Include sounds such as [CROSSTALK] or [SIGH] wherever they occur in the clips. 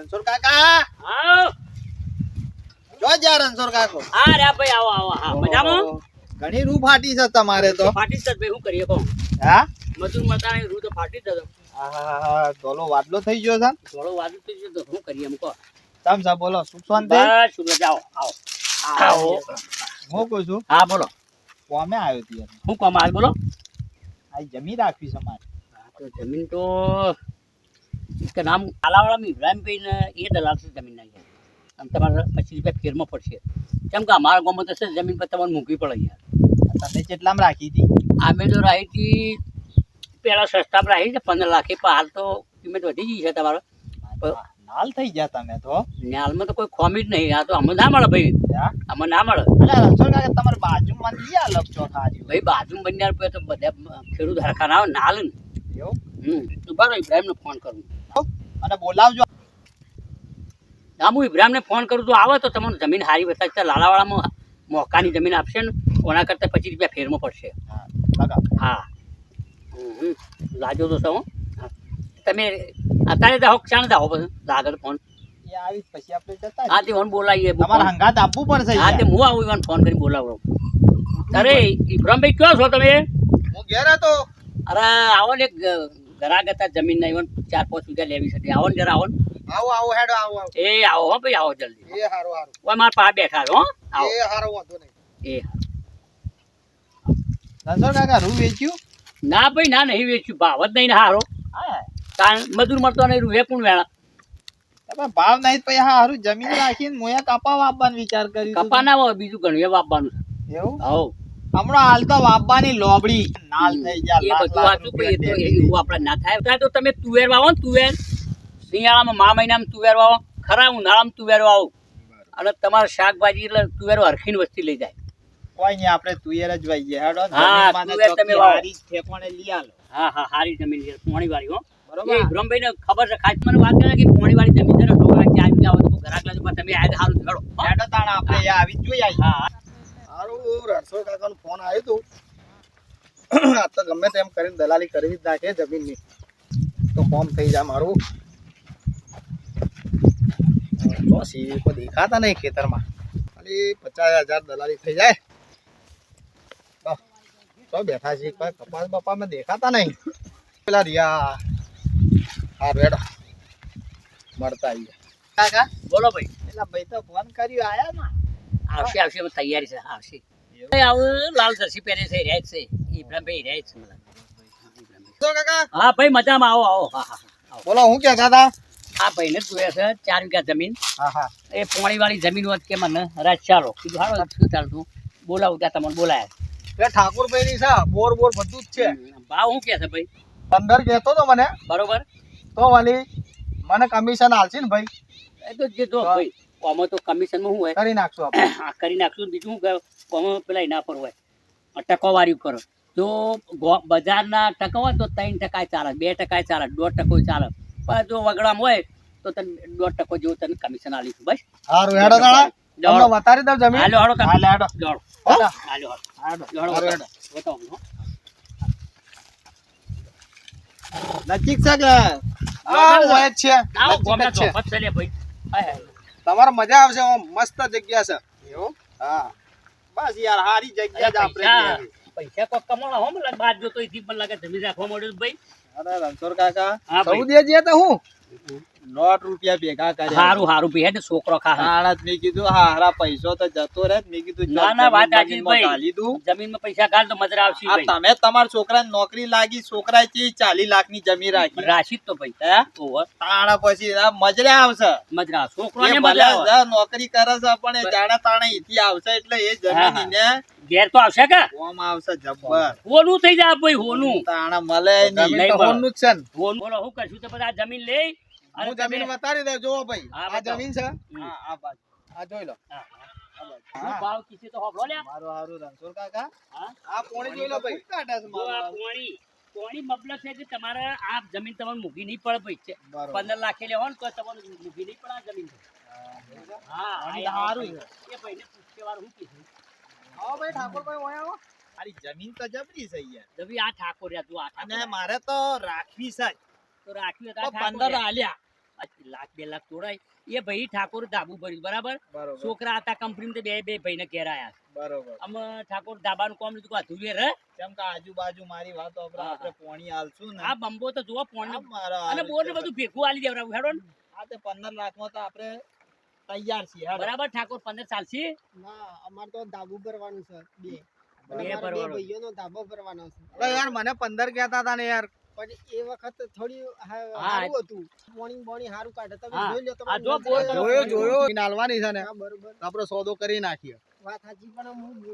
રણછોડ કાકા. આવો. જો જા રણછોડ કાકો. આ રે ભાઈ આવો આવો. હા મજામાં? ઘણી રૂ ફાટી છે તમારે તો. ફાટી છે ભાઈ હું કરીએ કહો? હા? મજૂર મળતા નહીં રૂ તો ફાટી જ હા ડોલો વાદલો થઈ ગયો છે ધોલો વાદલો થઈ ગયો તો શું કરીએ એમ કહો? તમ સા બોલો સુખ શાંતિ? બસ આવો. આવો. આવો. હું કહું છું હા બોલો. કોમે આવ્યો તી શું કામ હાલ બોલો? આ જમીન રાખવી છે મારે. હા, તો જમીન તો કે નામ આલાવાળા ઇબ્રાહીમભાઈ ને એ દલાલ છે જમીન ના યાર આમ તમારે પચીસ રૂપિયા ફેરમાં પડશે. કેમ કે અમારા ગામમાં તો છે જમીન પર તમારે મૂકવી પડે યાર તમે કેટલામાં રાખી હતી? અમે તો રાખી હતી પેલા સસ્તામાં રાખી છે પંદર લાખે પણ હાલ તો કિંમત વધી ગઈ છે તમારો. હાલ નાલ થઈ ગયા તમે તો. ને હાલમાં તો કોઈ ખોમી જ નહીં. આ તો અમે ના મળે ભાઈ. અમે ના મળે. એટલે તમારે બાજુમાં લઈ આ લપ ચોથા ભાઈ બાજુ બન્યા તો બધા ખેડૂત હરખાના આવે ના હાલે ને એવું? હમ રહો ઇબ્રાહિમને ફોન કરું. અને બોલાવજો. હા હું ઇબ્રાહિમને ફોન કરું તો આવે તો તમને જમીન સારી બતાવશે તો લાલાવાળામાં મોકાની જમીન આપશે ને ઓના કરતાં પચીસ રૂપિયા ફેરમાં પડશે. હા. લાજો તો સૌ તમે અત્યારે જાઓ ક્ષણ દાહો પછી? લાગે તો ફોન આવી પછી આપણે જતા હા તે ફોન બોલાવીએ તમારે હંગાત આપવું પડશે હા તે હું આવું ઈવન ફોન કરી બોલાવો. અરે ઇબ્રાહિમભાઈ કયો છો તમે? હું ઘેર હતો. અરે આવો ને ઘરા ગતા જમીન ના ઈવન ચાર પાંચ રૂપિયા લેવી છે. આવો ને જરા આવો આવો આવો હેડો આવો આવો. એ આવો હો ભાઈ આવો જલ્દી. એ હારો હારો. ઓય માર પા બેઠા છો હો. આવો. એ હારો વાંધો નહીં. એ. રણછોડ કાકા રૂ વેચ્યું? ના ભાઈ ના નહીં વેચ્યું. ભાવ જ નહીં હારો. હા. કારણ મજૂર મળતો નહીં રૂહે કોણ વેળા. તમે ભાવ નહીં પછી હા હારું જમીન રાખીને મોયા કપા વાપવાનો વિચાર કર્યો કપા ના હોય બીજું ઘણું એ વાપવાનું છે. એવું? હો હમણાં હાલ તો વાપવાની લોબડી નાલ થઈ ગયા એ બધું એ તો એવું આપણે ના થાય. તો તમે તુવેર વાવો ને તુવેર. શિયાળામાં મા મહિનામાં તુવેર વાવો. ખરા ઉનાળામાં તુવેર વાવો. અને તમારે શાકભાજી એટલે તુવેર હરખીને વસ્તી લઈ જાય. કોઈ નહીં આપણે તુવેર જ વાઈએ. હેડો હા, તુવેર તમે. હારી ઠેકોણે લઈ આલો. હા હા હારી જમીન છે પોણી વાળી હો. બરોબર. બ્રહ્મભાઈ ને ખબર છે ખાસ મને વાત કરે કે પોણી વાળી જમીન છે ને તો વીઘા હોય તો ઘરાક લાગે તમે આજ સારું ખેડો હેડો તાણ આપણે આવી જોઈ આવી હા. સારું રણછોડ કાકાનો ફોન આવ્યો હતો આ તો ગમે તેમ કરીને દલાલી કરવી જ નાખે જમીનની. તો ફોન થઈ જાય મારું. તો સીવી કોઈ દેખાતા નહીં ખેતરમાં. ખાલી પચાસ હજાર દલાલી થઈ જાય. તો બેઠા છીએ કોઈ કપાસ બપામાં દેખાતા નહીં. પેલા રિયા હા રેડો. મળતા આવીએ. કાકા બોલો ભાઈ. પેલા ભાઈ તો ફોન કર્યો આયા ને. આવશે આવશે તૈયારી છે આવશે. આવું લાલ જર્સી પહેરે છે રહે છે. ઇબ્રાહીમભાઈ રહે છે તો કાકા? હા ભાઈ મજામાં આવો આવો. હા હા હા બોલો હું કહેતા હતા આ ભાઈને જ જોઈએ છે ચાર વીઘા જમીન. હા હા. એ પોણી વાળી જમીન હોત કે મને રાજ ચાલો. કીધું હાલો શું ચાલતું બોલાવું ત્યાં તમને બોલાયા. એ ઠાકોરભાઈ ની છે બોર બોર બધું જ છે. ભાવ શું કે છે ભાઈ? પંદર કહેતો તો મને. બરોબર. તો વાલી મને કમિશન આલશે ને ભાઈ. એ તો જે જો ભાઈ. આમાં તો કમિશનમાં શું હોય? કરી નાખશું આપણે. [CLEARS THROAT] કરી નાખશું બીજું શું કોમો પેલા એના પર હોય. ટકાવારી કરો જો બજારના ટકા હોય તો ત્રણ ટકા ચાલે બે ટકા ચાલે દોઢ ટકો ચાલે. પણ જો વગડામાં હોય તો તને દોઢ ટકો જેવું તને કમિશન આલીશું બસ. સારું હેડો દાડા. વતારી દઉં જમીન. હાલો હાલો હાલો હાલો. હાલો. હાલો હારું હેડો. બતાવો નજીક છે કે? આ હોય છે. આ ગોમે જ છે. ચોખત લે ભાઈ. તમારે મજા આવશે ઓમ મસ્ત જગ્યા છે. એવું? હા. બસ યાર હારી જગ્યા જ આપણે પૈસા કોક કમાણા હો બાદ જો તો એથી પણ લાગે જમી રાખવા મળ્યું ભાઈ. અરે રણછોડ કાકા. હા ભાઈ. તો હું? નોટ રૂપિયા ભેગા કર્યા. હારું હારું ભાઈ છોકરો ખા તાણા જ કીધું હારા પૈસો તો જતો રહે મેં કીધું ના, ના, વાત જમીન ભાઈ. ઘાલી દઉં. પૈસા ગાલ તો મજરા આવશે ભાઈ. તમે તમારા છોકરાને નોકરી લાગી છોકરા થી ચાલી લાખની જમીન રાખી. રાશી તો ભાઈ. હે? તાણા પછી મજરે આવશે. મજરા છોકરો છોકરોને ભલે મજા આવે. નોકરી કરે છે પણ જાણે તાણે ઈથી આવશે એટલે એ જમીન ને ઘેર તો આવશે કે? ઓમ આવશે જબ્બર. હોનું થઈ જાય ભાઈ હોનું. તાણા મળે નહીં. જ છે ને. હોનું. બોલો હું કશું તો બધા જમીન લઈ હું જમીન વતારી દઉં. જોવો ભાઈ. આ જમીન છે? હા, આ બાજુ. આ જોઈ લો. હા, હા. ભાવ કીધું તો હોભળો લ્યા. મારું હારું રણછોડ કાકા. આ પોણી જોઈ લો ભાઈ. કાઢે છે જો મારું આ હારું. પોણી. પોણી મતલબ છે કે તમારે આ જમીન તમને મૂકી નહીં પડે ભાઈ. છે પંદર લાખે લેવો ને તો તમને મૂકી નહીં પડે આ જમીન. હા પાણી એ ભાઈને પૂછકે વાળું શું કીધું. આવો ભાઈ ઠાકોરભાઈ ઓય આવો. તારી જમીન તો જબરી છે યાર. આ ઠાકોર રહ્યા તું આ અને મારે તો રાખવી છે. તો રાખવી તો હતા પંદર આલ્યા. લાખ બે લાખ તોડાય. એ ભાઈ ઠાકોર ધાબુ ભર્યું બરાબર? છોકરા હતા કંપની બે બે ભાઈને ઘેર આયા બરોબર. આમ ઠાકોર ધાબાનું કામ લીધું અધૂરું રે. કેમ કે આજુબાજુ મારી વાત આપણે પોણી આલશું ને. આ બંબો તો જુઓ આ પોણ મારા અને બોર છે. બધું ભેગું આલી દેવડાવું હેડો ને. આ તે પંદર લાખમાં તો આપણે તૈયાર છીએ બરાબર ઠાકોર પંદર ચાલશે ના અમારે તો ધાબુ ભરવાનું છે બે. ધાબો ભરવાનો. છે. યાર મને પંદર કહેતા હતા ને યાર. પણ એ વખત થોડી. સારું હતું. સારું કાઢે. તમે. જોઈ લો. જોયો જોયો. નાલવાની છે ને. બરોબર. તો સોદો કરી નાખીએ. વાત સાચી પણ હું બે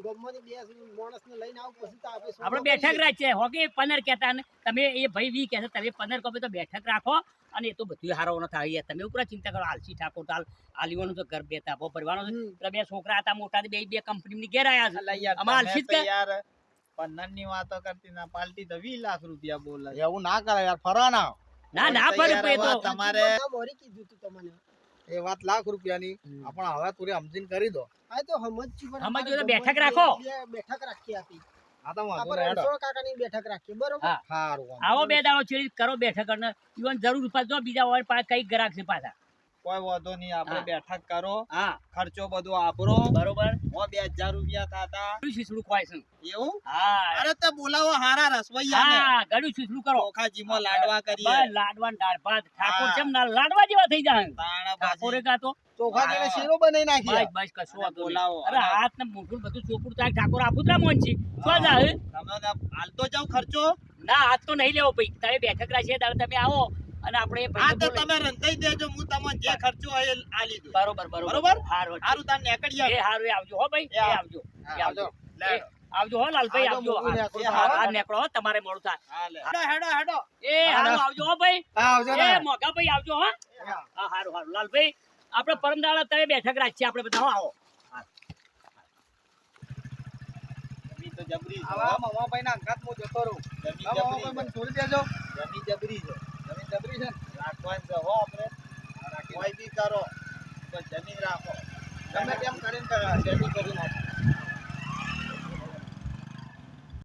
માણસને લઈને આવું પછી તો આપણે આપણે બેઠક રાખીએ હોકી પંદર કહેતા ને તમે એ ભાઈ વી કહેતા તમે પંદર કહો તો બેઠક રાખો અને એ તો બધું હારો ન થાય તમે ઉપર ચિંતા કરો આલસી ઠાકોર તાલ આલીવાનું તો ઘર બે તાપો ભરવાનો છે. બે છોકરા હતા મોટા બે બે કંપની ઘેર આવ્યા છે. તમે આલસી જ યાર કે? ની વાતો કરતી ના પાલટી તો વીસ લાખ રૂપિયા બોલે. એવું ના કરે યાર ફરવા ના ના ના પડે તો. તમારે મોરી કીધું તું તમને. એ વાત લાખ રૂપિયાની. આપણે હવે તુરી સમજીને કરી દો. હા તો સમજ્યું અમારે બેઠક રાખો. બેઠક રાખી હતી આ તો વાંધો આપણે નહીં, હેડો. રણછોડ કાકાની બેઠક રાખીએ આવો બે દાડો કરો બેઠક જરૂર પાછો જો બીજા હોય પાછા કઈ ગ્રાહક છે પાછા. કોઈ વાંધો નહીં આપણે બેઠક કરો. હા. ખર્ચો બધો આપરો. બરોબર. હો બે હજાર રૂપિયા થાતા શીસડું ખવાય છે. એવું? હા. અરે તો બોલાવો હારા રસવૈયા હા ગળું શીસડું કરો. ચોખાજીમાં લાડવા કરીએ. બસ લાડવા ને દાળ ભાત ઠાકોર કેમ ના લાડવા જેવા થઈ જાય. ઠાકોરે. કા તો ચોખા જોડે શીરો બનાવી નાખી બસ બસ કશું બોલાવો. અરે હાથ ને મોઢું બધું ચોપડું થાય ઠાકોર આપું મોન છે. શું જાય તમે હાલતો જાવ ખર્ચો? ના હાથ તો નહીં લેવો ભાઈ. તમે બેઠક રાખીએ તમે આવો. અને આપણે એ આ તો તમે રંધાઈ દેજો હું તમને જે ખર્ચો હોય આ દઉં બરોબર બરોબર? હારું હારું તાર નીકળી એ હારું આવજો હો ભાઈ એ આવજો. એ આવજો. લે. આવજો હો લાલભાઈ આવજો, આ હો, તમારે મોડું થાય. હેડો હેડો હેડો. એ હારું આવજો હો ભાઈ. હા, આવજો એ મોગા ભાઈ આવજો હો. હા. હારું હારું. લાલભાઈ આપણે પરમ દાડા તમે બેઠક રાખીએ આપણે બધા આવો. તો જબરી છે, આવા હો. મામાભાઈના અંગાત હું જતો રહું. જમી જબરી. મને છોડી દેજો. જમી જબરી છે. જમીન જબરી છે ને? રાખવાનું છે હો આપણે કોઈ બી કરો તો જમીન રાખો તેમ કરીને જમીન કરી નાખો.